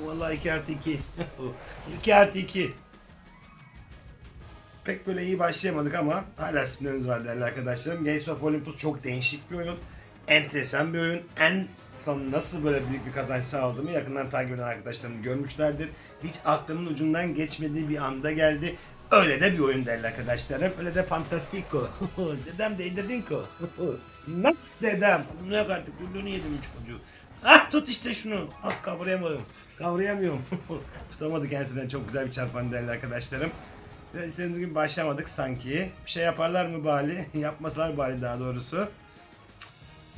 Vallahi 2 artı 2. 2 artı 2. Pek böyle iyi başlayamadık ama hala spinlerimiz var değerli arkadaşlarım. Gates of Olympus çok değişik bir oyun. Enteresan bir oyun. En son nasıl böyle büyük bir kazanç sağladığımı yakından takip eden arkadaşlarım görmüşlerdir. Hiç aklımın ucundan geçmediği bir anda geldi. Öyle de bir oyun değerli arkadaşlarım. Öyle de fantastico. dedem değdirdin ko. Max dedem. Ne artık gülünü yedim çocuğu. Ah tut işte şunu. Ah kavrayamıyorum. Kavrayamıyorum. Tutamadı kendisinden çok güzel bir çarpan değerli arkadaşlarım. Biraz istediğimiz gibi başlamadık sanki. Bir şey yaparlar mı bari? Yapmasalar bari daha doğrusu.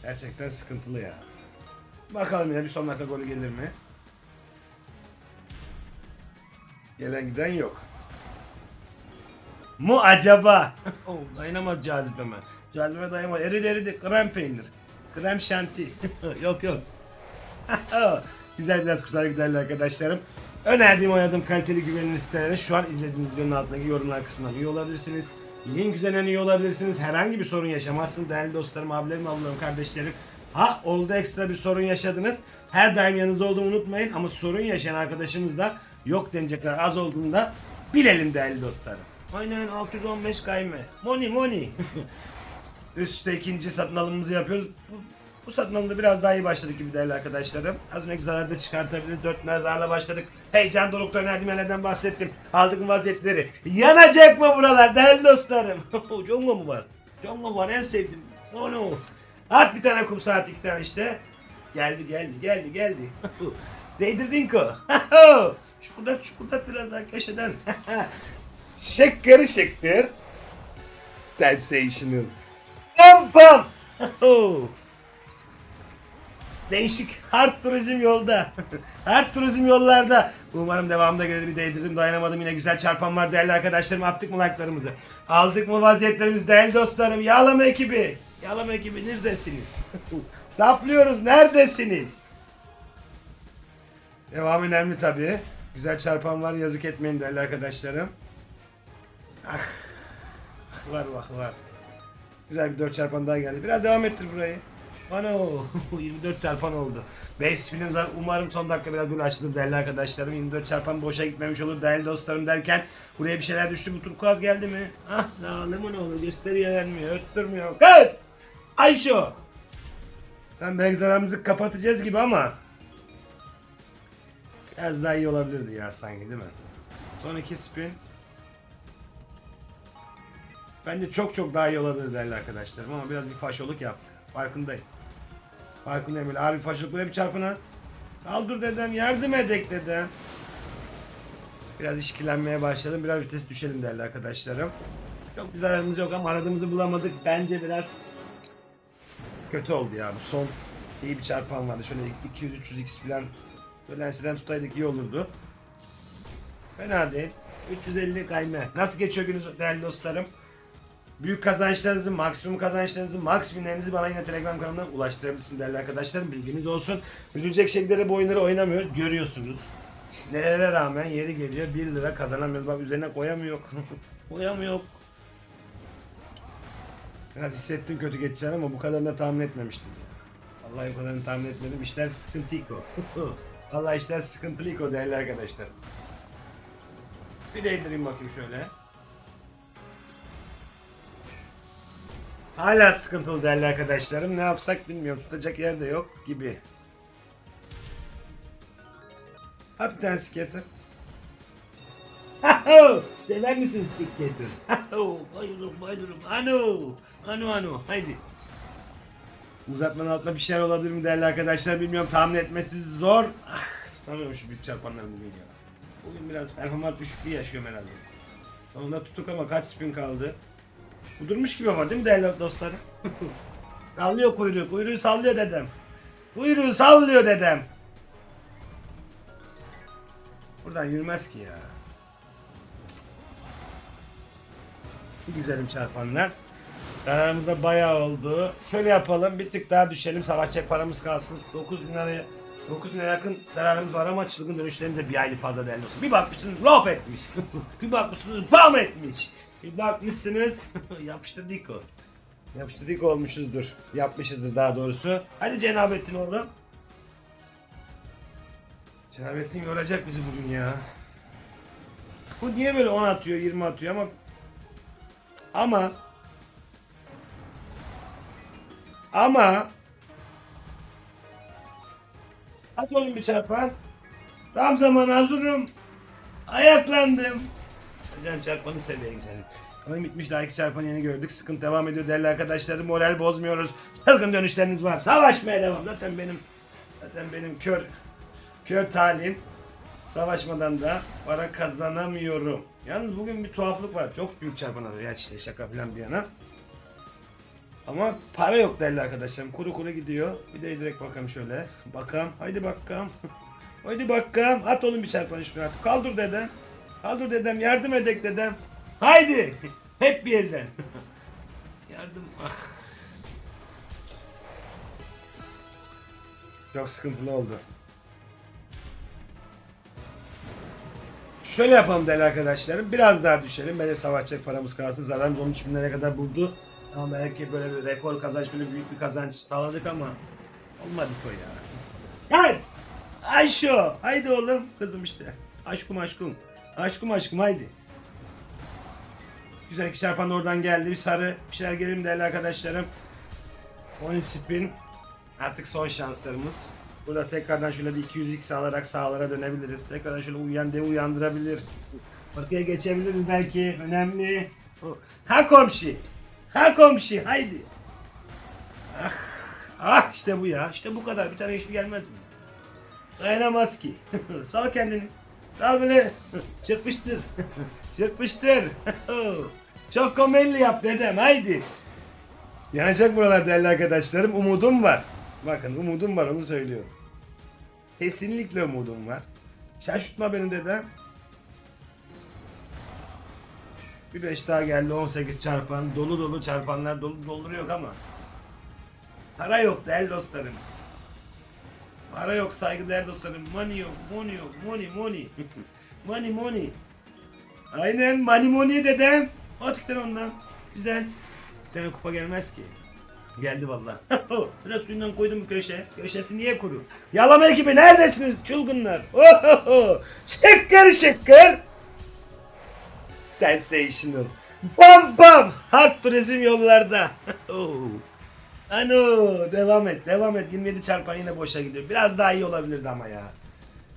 Gerçekten sıkıntılı ya. Bakalım yine bir son dakika golü gelir mi? Gelen giden yok. Mu acaba? oh, dayanamaz cazibeme. Cazibeme dayanamaz. Eridi eridi. Krem peynir. Krem şanti. yok yok. Güzel biraz kurtarı giderli arkadaşlarım. Önerdiğim oynadığım kaliteli güvenilir sitelere şu an izlediğiniz videonun altındaki yorumlar kısmından üye olabilirsiniz. Link üzerinden üye olabilirsiniz. Herhangi bir sorun yaşamazsınız değerli dostlarım, abilerim, ablalarım, kardeşlerim. Ha oldu ekstra bir sorun yaşadınız. Her daim yanınızda olduğumu unutmayın ama sorun yaşayan arkadaşımız da yok denecek kadar az olduğunda bilelim değerli dostlarım. Aynen 615 kayme. Money money. Üst üste ikinci satın alımımızı yapıyoruz. Bu, satın alımda biraz daha iyi başladık gibi değerli arkadaşlarım. Az önceki zararı da çıkartabiliriz. Dört tane zararla başladık. Heyecan dorukta önerdiğim yerlerden bahsettim. Aldık vaziyetleri. Yanacak mı buralar değerli dostlarım? Jongo mu var? Jongo var en sevdiğim. Oh no. At bir tane kum saat iki tane işte. Geldi geldi geldi geldi. Değdirdin ko. Şukurdat şukurdat biraz daha köşeden. Şıkkır şıkkır. Sensational. Pam pam. Değişik hard turizm yolda. hard turizm yollarda. Umarım devamında gelir bir değdirdim dayanamadım yine güzel çarpan var değerli arkadaşlarım attık mı like'larımızı. Aldık mı vaziyetlerimizi değerli dostlarım. Yağlama ekibi. Yağlama ekibi neredesiniz? Saplıyoruz neredesiniz? Devam önemli tabi. Güzel çarpan var yazık etmeyin değerli arkadaşlarım. Ah. ah var bak var. Güzel bir 4 çarpan daha geldi. Biraz devam ettir burayı. Ano 24 çarpan oldu. 5 spinimiz var. Umarım son dakika biraz böyle açılır değerli arkadaşlarım. 24 çarpan boşa gitmemiş olur değerli dostlarım derken buraya bir şeyler düştü. Bu turkuaz geldi mi? Ah lemon oğlu gösteriyor vermiyor. Öttürmüyor. Kız! Ayşo! Ben belki zararımızı kapatacağız gibi ama biraz daha iyi olabilirdi ya sanki değil mi? Son iki spin. Bence çok çok daha iyi olabilir değerli arkadaşlarım ama biraz bir faşoluk yaptı. Farkındayım. Farkındayım böyle abi faşoluk buraya bir çarpına. Al dur dedem yardım edek dedem. Biraz işkillenmeye başladım. Biraz vites düşelim değerli arkadaşlarım. Çok bir zararımız yok ama aradığımızı bulamadık. Bence biraz kötü oldu ya. Bu son iyi bir çarpan vardı. Şöyle 200-300 x falan böyle enseden tutaydık iyi olurdu. Fena değil. 350 kayme. Nasıl geçiyor gününüz değerli dostlarım? Büyük kazançlarınızı, maksimum kazançlarınızı, max bana yine Telegram kanalından ulaştırabilirsiniz değerli arkadaşlarım. Bilginiz olsun. Bilecek şekilde de bu oyunları oynamıyoruz. Görüyorsunuz. Nelere rağmen yeri geliyor 1 lira kazanamıyoruz. Bak üzerine koyamıyor. koyamıyor. Biraz hissettim kötü geçeceğini ama bu kadarını da tahmin etmemiştim ya. Vallahi bu kadarını tahmin etmedim. İşler sıkıntıyko. Vallahi işler sıkıntılıyko değerli arkadaşlar. Bir de indireyim bakayım şöyle. Hala sıkıntılı değerli arkadaşlarım. Ne yapsak bilmiyorum. Tutacak yer de yok gibi. Ha bir tane skater. Sever misin skater? bayılırım bayılırım. Ano. Ano ano. Haydi. Uzatmanın altında bir şeyler olabilir mi değerli arkadaşlar bilmiyorum. Tahmin etmesi zor. Ah, tutamıyorum şu büyük çarpanları bugün ya. Bugün biraz performans düşüklüğü yaşıyorum herhalde. Sonunda tuttuk ama kaç spin kaldı? Bu gibi ama değil mi değerli dostlar? sallıyor kuyruğu. Kuyruğu sallıyor dedem. Kuyruğu sallıyor dedem. Buradan yürümez ki ya. Bir güzelim çarpanlar. Aramızda bayağı oldu. Şöyle yapalım. Bir tık daha düşelim. Savaşacak paramız kalsın. 9 bin liraya 9 bin lira yakın zararımız var ama çılgın dönüşlerimiz de bir aylık fazla değerli olsun. Bir bakmışsınız lop etmiş. bir bakmışsınız bam etmiş. Bir bakmışsınız yapıştırdık o. Yapıştırdık olmuşuzdur. Yapmışızdır daha doğrusu. Hadi Cenabettin oğlum. Cenabettin yoracak bizi bugün ya. Bu niye böyle 10 atıyor 20 atıyor ama ama ama At oğlum bir çarpan. Tam zaman hazırım. Ayaklandım. Can çarpanı seveyim seni. Oyun bitmiş daha iki çarpan yeni gördük. Sıkıntı devam ediyor değerli arkadaşlarım. Moral bozmuyoruz. Çılgın dönüşleriniz var. Savaşmaya devam. Zaten benim zaten benim kör kör talim. Savaşmadan da para kazanamıyorum. Yalnız bugün bir tuhaflık var. Çok büyük çarpan alıyor. Ya işte şaka falan bir yana. Ama para yok değerli arkadaşlarım. Kuru kuru gidiyor. Bir de direkt bakalım şöyle. Bakalım. Haydi bakalım. Haydi bakalım. At oğlum bir çarpan üstüne at. Kaldır dedem. Kaldır dedem. Yardım edek dedem. Haydi. Hep bir elden. Yardım. Ah. Çok sıkıntılı oldu. Şöyle yapalım değerli arkadaşlarım. Biraz daha düşelim. Böyle savaşacak paramız kalsın. Zararımız 13 bin liraya kadar buldu. Ama belki böyle bir rekor kazanç, böyle büyük bir kazanç sağladık ama olmadı o ya. Yes! Ayşo! Haydi oğlum. Kızım işte. Aşkım aşkım. Aşkım aşkım haydi. Güzel iki çarpan da oradan geldi. Bir sarı bir şeyler gelir mi değerli arkadaşlarım. 13 spin. Artık son şanslarımız. Burada tekrardan şöyle bir 200x alarak sağlara dönebiliriz. Tekrardan şöyle uyuyan dev uyandırabilir. Bakıya geçebiliriz belki. Önemli. Ha komşu. Ha komşu. Haydi. Ah, ah işte bu ya. İşte bu kadar. Bir tane hiçbir gelmez mi? Dayanamaz ki. Sal kendini. Sal böyle. Çırpıştır. Çırpıştır. Çok komedli yap dedem. Haydi. Yanacak buralar değerli arkadaşlarım. Umudum var. Bakın umudum var onu söylüyorum. Kesinlikle umudum var. Şaşırtma beni dedem. Bir 5 daha geldi 18 çarpan. Dolu dolu çarpanlar dolu dolduruyor ama. Para yok değerli dostlarım. Para yok saygıdeğer dostlarım. Money yok, money yok, money, money. money, money. Aynen money money dedem. Atıktan ondan. Güzel. Bir tane kupa gelmez ki. Geldi vallahi. Biraz suyundan koydum bir köşe. Köşesi niye kuru? Yalama ekibi neredesiniz çılgınlar? Ohoho. Şıkkır şıkkır. Sensational. Bam bam. Hard turizm yollarda. Ano devam et devam et 27 çarpan yine boşa gidiyor. Biraz daha iyi olabilirdi ama ya.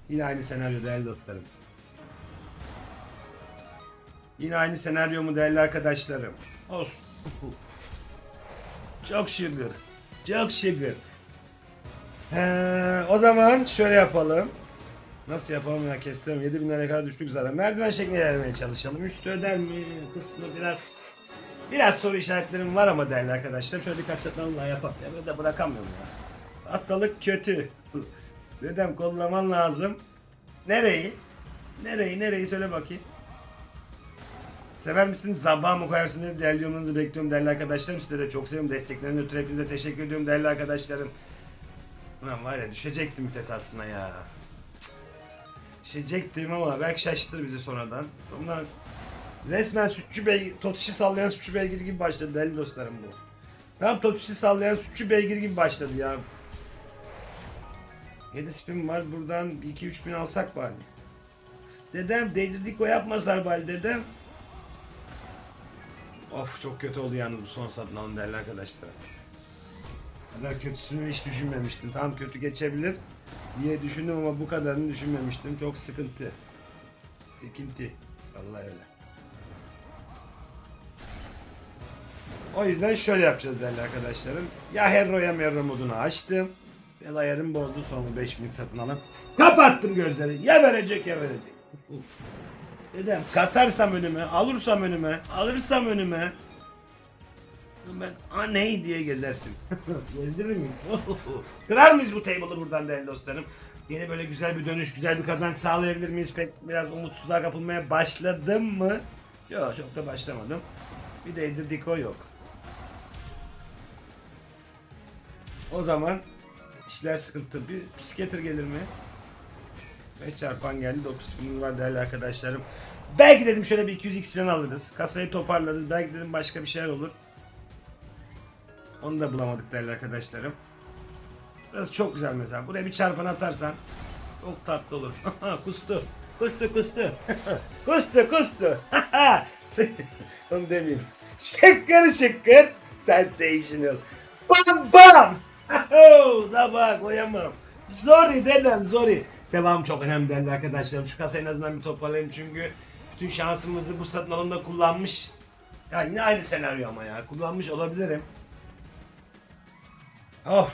Yine aynı senaryo değerli dostlarım. Yine aynı senaryo mu değerli arkadaşlarım? Olsun. Çok şükür. Çok şükür. He, o zaman şöyle yapalım. Nasıl yapalım ya kestirem 7000 liraya kadar düştük zaten. Merdiven şeklinde ilerlemeye çalışalım. Üstü öder mi kısmı biraz biraz soru işaretlerim var ama değerli arkadaşlar. Şöyle birkaç satın daha yapalım. Ya böyle bırakamıyorum ya. Hastalık kötü. Dedem kollaman lazım. Nereyi? Nereyi nereyi söyle bakayım. Sever misiniz? Sabah mı koyarsın diye değerli yorumlarınızı bekliyorum değerli arkadaşlarım. Size de çok seviyorum. Desteklerinden ötürü hepinize teşekkür ediyorum değerli arkadaşlarım. Ulan var ya düşecektim vites aslında ya. Cık. Düşecektim ama belki şaşırtır bizi sonradan. Bunlar resmen sütçü bey, totuşu sallayan sütçü beygir gibi başladı değerli dostlarım bu. Tam totuşu sallayan sütçü beygir gibi başladı ya. 7 spin var buradan 2-3 bin alsak bari. Dedem değdirdik o yapmazlar bari dedem. Of çok kötü oldu yalnız bu son satın alın değerli arkadaşlar. kadar kötüsünü hiç düşünmemiştim. Tam kötü geçebilir diye düşündüm ama bu kadarını düşünmemiştim. Çok sıkıntı. Sıkıntı. Vallahi öyle. O yüzden şöyle yapacağız değerli arkadaşlarım. Ya Hero ya Merro modunu açtım. Ve ayarım bozdu son 5 minut satın alın. Kapattım gözleri. Ya verecek ya verecek. Dedem katarsam önüme, alırsam önüme, alırsam önüme. Ben aney diye gezersin. Gezdirir miyim? Kırar mıyız bu table'ı buradan değerli dostlarım? Yeni böyle güzel bir dönüş, güzel bir kazanç sağlayabilir miyiz? Pek biraz umutsuzluğa kapılmaya başladım mı? Yok çok da başlamadım. Bir de Edir Diko yok. O zaman işler sıkıntı. Bir psikiyater gelir mi? 5 çarpan geldi. 9 spinimiz var değerli arkadaşlarım. Belki dedim şöyle bir 200x falan alırız. Kasayı toparlarız. Belki dedim başka bir şeyler olur. Onu da bulamadık değerli arkadaşlarım. Burası çok güzel mesela. Buraya bir çarpan atarsan Çok tatlı olur. kustu. Kustu kustu. kustu kustu. Onu demeyeyim. Şıkkır şıkkır. Sensational. Bam bam. Sabah koyamam. Zori dedem zori. Devam çok önemli değerli arkadaşlarım. Şu kasayı en azından bir toparlayayım çünkü bütün şansımızı bu satın alımda kullanmış. Ya yine aynı senaryo ama ya. Kullanmış olabilirim. Of.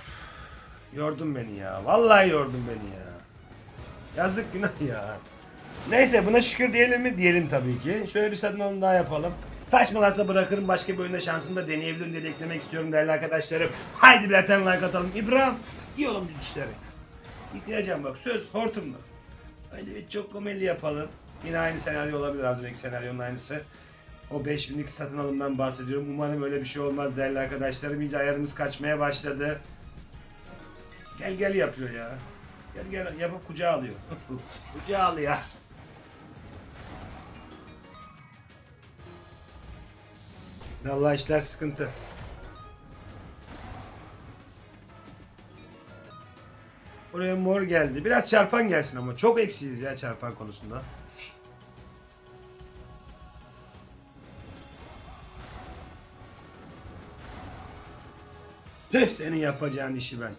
Yordun beni ya. Vallahi yordun beni ya. Yazık günah ya. Neyse buna şükür diyelim mi? Diyelim tabii ki. Şöyle bir satın alım daha yapalım. Saçmalarsa bırakırım başka bir oyunda şansını da deneyebilirim diye eklemek istiyorum değerli arkadaşlarım. Haydi bir tane like atalım. İbrahim iyi oğlum bir işleri. Yıkayacağım bak söz hortumla. Haydi bir çok komedi yapalım. Yine aynı senaryo olabilir az önceki senaryonun aynısı. O 5000'lik satın alımdan bahsediyorum. Umarım öyle bir şey olmaz değerli arkadaşlarım. İyice ayarımız kaçmaya başladı. Gel gel yapıyor ya. Gel gel yapıp kucağa alıyor. kucağa alıyor. Vallahi işler sıkıntı. Oraya mor geldi. Biraz çarpan gelsin ama. Çok eksiyiz ya çarpan konusunda. Tüh senin yapacağın işi ben.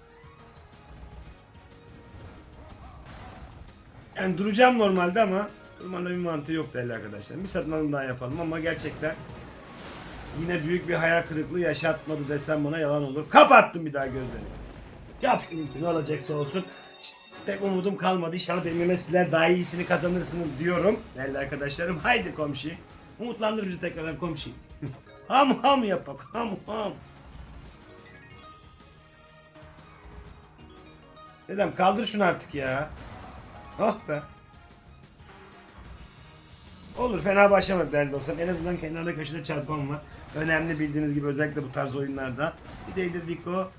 Yani duracağım normalde ama durmanda bir mantığı yok değerli arkadaşlar. Bir satın alım daha yapalım ama gerçekten yine büyük bir hayal kırıklığı yaşatmadı desem bana yalan olur. Kapattım bir daha gözlerimi. Yaptım ne olacaksa olsun. Pek umudum kalmadı. İnşallah benimle sizler daha iyisini kazanırsınız diyorum. Değerli arkadaşlarım haydi komşu. Umutlandır bizi tekrardan komşu. ham ham yapak ham ham. Dedem kaldır şunu artık ya. Oh be. Olur fena başlamadı değerli dostlar. En azından kenarda köşede çarpan var. Önemli bildiğiniz gibi özellikle bu tarz oyunlarda. Bir değdirdik o.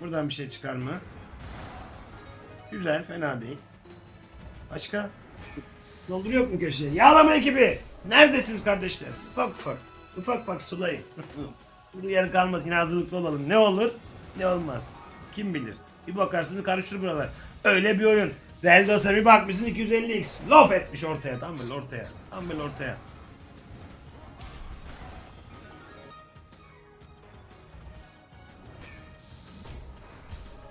Buradan bir şey çıkar mı? Güzel fena değil. Başka? Dolduruyor mu köşeye? Yağlama ekibi! Neredesiniz kardeşler? Ufak ufak. Ufak ufak sulayın. Bu yer kalmaz yine hazırlıklı olalım. Ne olur ne olmaz. Kim bilir. Bir bakarsınız karıştır buralar. Öyle bir oyun. Değerli dostlar bir bakmışsın 250x. Lop etmiş ortaya. Tam böyle ortaya. Tam böyle ortaya.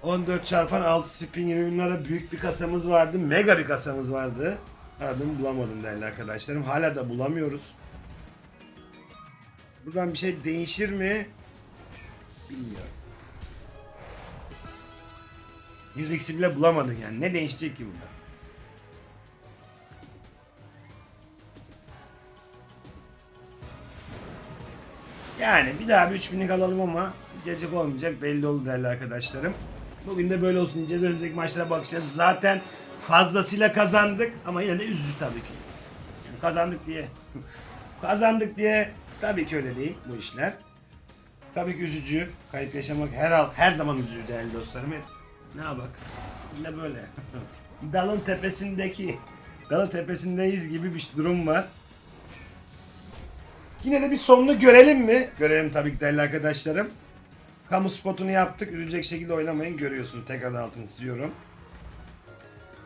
...14 çarpan 6 spin 20 bin lira büyük bir kasamız vardı. Mega bir kasamız vardı. Aradım bulamadım değerli arkadaşlarım. Hala da bulamıyoruz. Buradan bir şey değişir mi? Bilmiyorum. 100x'i bile bulamadın yani. Ne değişecek ki burada? Yani bir daha bir 3000'lik alalım ama gelecek olmayacak belli oldu değerli arkadaşlarım. Bugün de böyle olsun diyeceğiz. Önümüzdeki maçlara bakacağız. Zaten fazlasıyla kazandık ama yine de üzücü tabii ki. Kazandık diye. kazandık diye tabii ki öyle değil bu işler. Tabii ki üzücü. Kayıp yaşamak her her zaman üzücü değerli dostlarım. Ne bak. Ne böyle. Dalın tepesindeki Dalın tepesindeyiz gibi bir durum var. Yine de bir sonunu görelim mi? Görelim tabii ki değerli arkadaşlarım. Kamu spotunu yaptık. Üzülecek şekilde oynamayın. Görüyorsunuz. Tekrardan altını çiziyorum.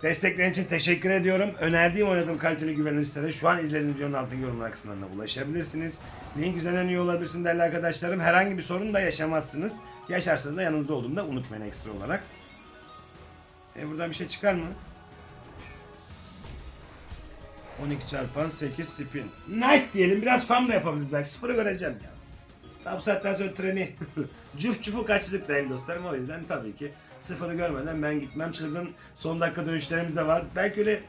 Desteklerin için teşekkür ediyorum. Önerdiğim oynadığım kaliteli güvenilir sitede şu an izlediğiniz videonun altındaki yorumlar kısmına ulaşabilirsiniz. Link üzerinden üye olabilirsiniz değerli arkadaşlarım. Herhangi bir sorun da yaşamazsınız. Yaşarsanız da yanınızda olduğumu da unutmayın ekstra olarak. E buradan bir şey çıkar mı? 12 çarpan 8 spin. Nice diyelim. Biraz farm da yapabiliriz belki. Sıfırı göreceğim ya. Bu saatten sonra treni cuf cufu kaçtık değerli dostlarım. O yüzden tabii ki sıfırı görmeden ben gitmem. Çılgın son dakika dönüşlerimiz de var. Belki öyle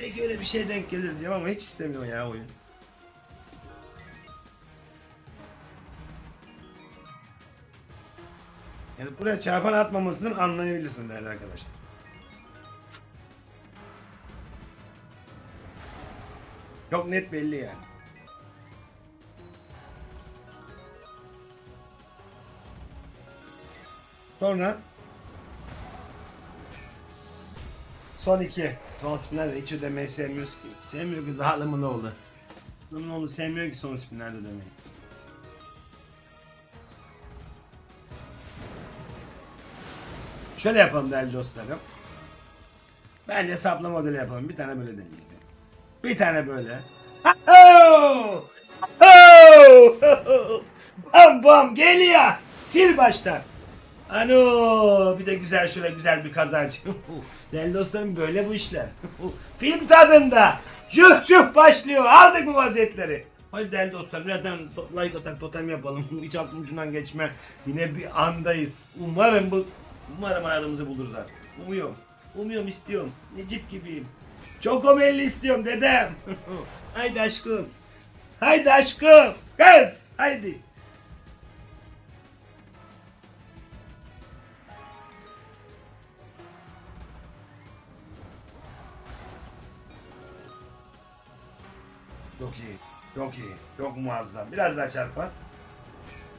belki öyle bir şey denk gelir diyeceğim ama hiç istemiyor ya oyun. Yani buraya çarpan atmamasını anlayabilirsin değerli arkadaşlar. Çok net belli yani. Sonra son iki. Son spinlerde hiç ödemeyi sevmiyoruz ki. Sevmiyor ki zahalımın oğlu. Bunun oğlu sevmiyor ki son spinlerde ödemeyi. Şöyle yapalım değerli dostlarım. Bence sapla modeli yapalım. Bir tane böyle deneyelim. Bir tane böyle. Ha-ho! Bam bam geliyor. Sil baştan. Ano bir de güzel şöyle güzel bir kazanç. Değerli dostlarım böyle bu işler. Film tadında. Cüh cüh başlıyor. Aldık bu vaziyetleri. Hadi değerli dostlarım zaten to- like atak totem yapalım. Hiç aklım ucundan geçme. Yine bir andayız. Umarım bu umarım aradığımızı buluruz artık. Umuyorum. Umuyorum istiyorum. Necip gibiyim. Çok omelli istiyorum dedem. Haydi aşkım. Haydi aşkım. Kız. Haydi. Çok iyi. Çok iyi. Çok muazzam. Biraz daha çarpan.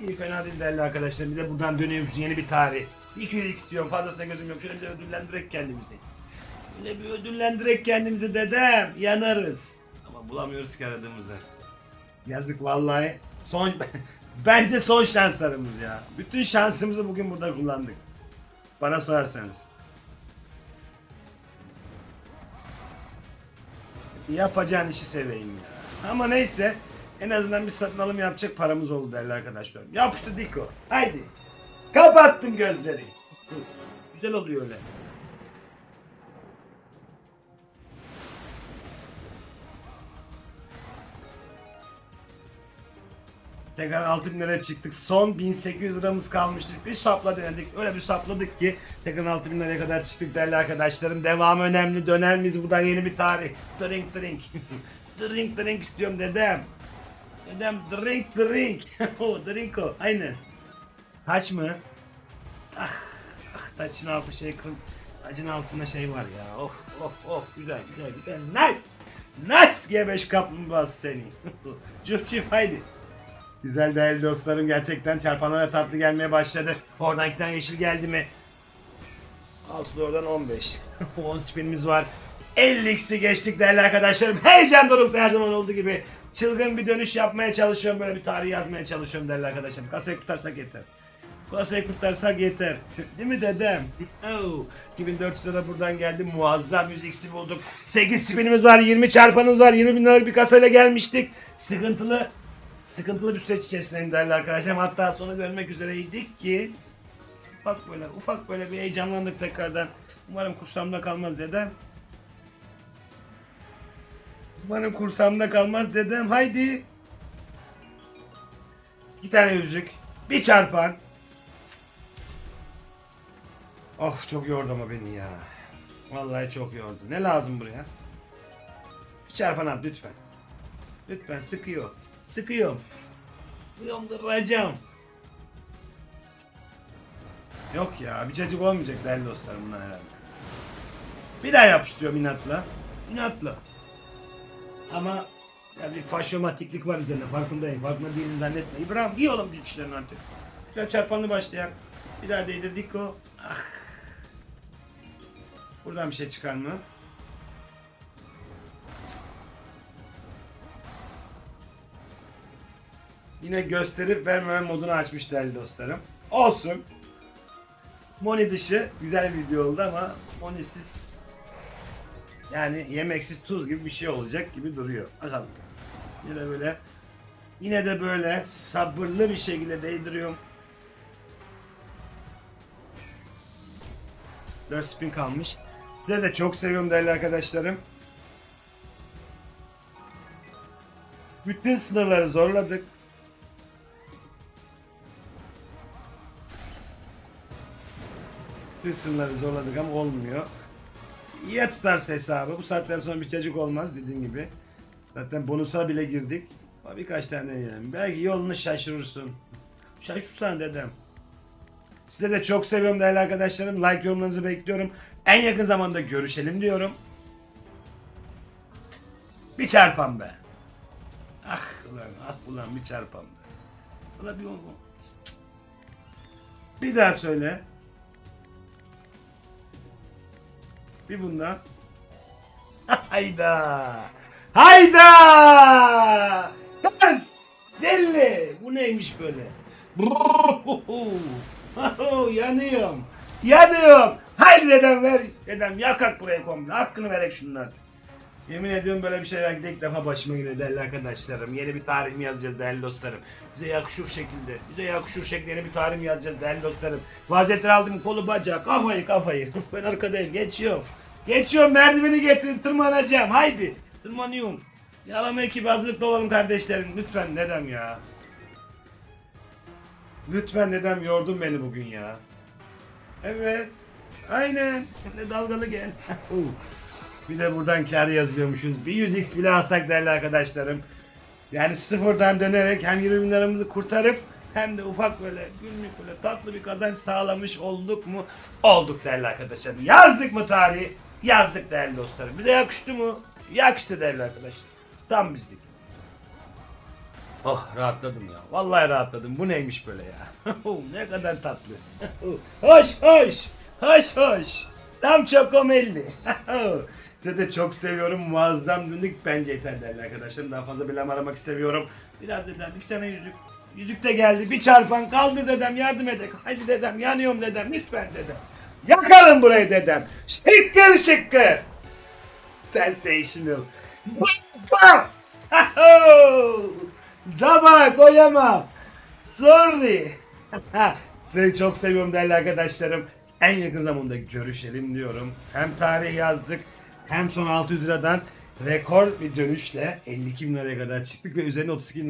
İyi fena değil değerli arkadaşlar. Bir de buradan dönüyormuş yeni bir tarih. 200 istiyorum. Fazlasına gözüm yok. Şöyle bir ödüllendirek kendimizi. Böyle bir ödüllendirek kendimizi dedem. Yanarız. Ama bulamıyoruz ki aradığımızı. Yazık vallahi. Son bence son şanslarımız ya. Bütün şansımızı bugün burada kullandık. Bana sorarsanız. Yapacağın işi seveyim ya. Ama neyse en azından bir satın alım yapacak paramız oldu değerli arkadaşlarım. Yapıştı Diko. Haydi. Kapattım gözleri. Güzel oluyor öyle. Tekrar 6 bin liraya çıktık. Son 1800 liramız kalmıştı. Bir sapla denedik. Öyle bir sapladık ki tekrar 6 bin liraya kadar çıktık değerli arkadaşlarım. Devam önemli. Döner miyiz? Buradan yeni bir tarih. Drink drink. drink drink istiyorum dedem. Dedem drink drink. o drink o. Aynen. Taç mı? Ah, ah taçın altı şey kır. Tacın altında şey var ya. Oh oh oh güzel güzel güzel. Nice. Nice G5 kaplumbağası seni. Cüf cüf haydi. Güzel değerli dostlarım gerçekten çarpanlara tatlı gelmeye başladı. Oradan iki tane yeşil geldi mi? 6 da oradan 15. 10 spinimiz var. 50x'i geçtik değerli arkadaşlarım. Heyecan dorukta her zaman olduğu gibi. Çılgın bir dönüş yapmaya çalışıyorum. Böyle bir tarih yazmaya çalışıyorum değerli arkadaşlarım. Kasayı kurtarsak yeter. Kasayı kurtarsak yeter. Değil mi dedem? Oh, 2400 lira buradan geldi. Muazzam 100x'i bulduk. 8 spinimiz var. 20 çarpanımız var. 20 bin liralık bir kasayla gelmiştik. Sıkıntılı sıkıntılı bir süreç içerisindeyim değerli arkadaşlarım. Hatta sonu görmek üzereydik ki Bak böyle ufak böyle bir heyecanlandık tekrardan. Umarım kursamda kalmaz dedem. Umarım kursamda kalmaz dedem. Haydi. İki tane yüzük. Bir çarpan. Of çok yordu ama beni ya. Vallahi çok yordu. Ne lazım buraya? Bir çarpan at lütfen. Lütfen sıkıyor. Sıkıyor. Yonduracağım. Yok ya bir cacık olmayacak değerli dostlarım bunlar herhalde. Bir daha yapıştırıyorum inatla. İnatla. Ama ya bir faşomatiklik var üzerinde farkındayım. Farkında değilim zannetme. İbrahim giy oğlum güçlerini artık. Güzel çarpanlı başlayak. Bir daha değdirdik o. Ah. Buradan bir şey çıkar mı? Yine gösterip vermeme modunu açmış değerli dostlarım. Olsun. Moni dışı güzel bir video oldu ama Moni'siz yani yemeksiz tuz gibi bir şey olacak gibi duruyor. Bakalım. Yine böyle yine de böyle sabırlı bir şekilde değdiriyorum. 4 spin kalmış. Size de çok seviyorum değerli arkadaşlarım. Bütün sınırları zorladık. Sınırları zorladık ama olmuyor. Ya tutarsa hesabı. Bu saatten sonra bir çocuk olmaz dediğim gibi. Zaten bonusa bile girdik. Ama birkaç tane deneyelim. Belki yolunu şaşırırsın. Şaşırsan dedem. Size de çok seviyorum değerli arkadaşlarım. Like yorumlarınızı bekliyorum. En yakın zamanda görüşelim diyorum. Bir çarpan be. Ah ulan ah ulan bir çarpan be. Ulan bir. Bir daha söyle. Bir bundan. Hayda. Hayda. Deli. Bu neymiş böyle? Yanıyorum. Yanıyorum. Haydi dedem ver. Dedem yakak burayı komple. Hakkını verek şunlar. Yemin ediyorum böyle bir şey belki de ilk defa başıma geliyor değerli arkadaşlarım. Yeni bir tarih mi yazacağız değerli dostlarım. Bize yakışır şekilde. Bize yakışır şekilde yeni bir tarih mi yazacağız değerli dostlarım. Vazetleri aldım kolu bacağı kafayı kafayı. ben arkadayım geçiyorum. Geçiyorum merdiveni getirin tırmanacağım haydi. Tırmanıyorum. Yalama ekibi hazırlıklı olalım kardeşlerim. Lütfen dedem ya. Lütfen dedem yordun beni bugün ya. Evet. Aynen. Öyle dalgalı gel. bir de buradan kar yazıyormuşuz. Bir 100x bile alsak değerli arkadaşlarım. Yani sıfırdan dönerek hem 20 bin liramızı kurtarıp hem de ufak böyle günlük böyle tatlı bir kazanç sağlamış olduk mu? Olduk değerli arkadaşlarım. Yazdık mı tarihi? Yazdık değerli dostlarım. Bize yakıştı mı? Yakıştı değerli arkadaşlar. Tam bizdik. Oh rahatladım ya. Vallahi rahatladım. Bu neymiş böyle ya? ne kadar tatlı. hoş hoş. Hoş hoş. Tam çokomelli. Size de çok seviyorum. Muazzam dünlük bence yeter değerli arkadaşlarım. Daha fazla bilem aramak istemiyorum. Biraz dedem iki tane yüzük. Yüzük de geldi. Bir çarpan kaldır dedem yardım edek. Haydi dedem yanıyorum dedem. Lütfen dedem. Yakalım burayı dedem. Şıkkır şıkkır. Sensational. Bam! Zaba koyamam. Sorry. Seni çok seviyorum değerli arkadaşlarım. En yakın zamanda görüşelim diyorum. Hem tarih yazdık hem son 600 liradan rekor bir dönüşle 52 bin liraya kadar çıktık ve üzerine 32 bin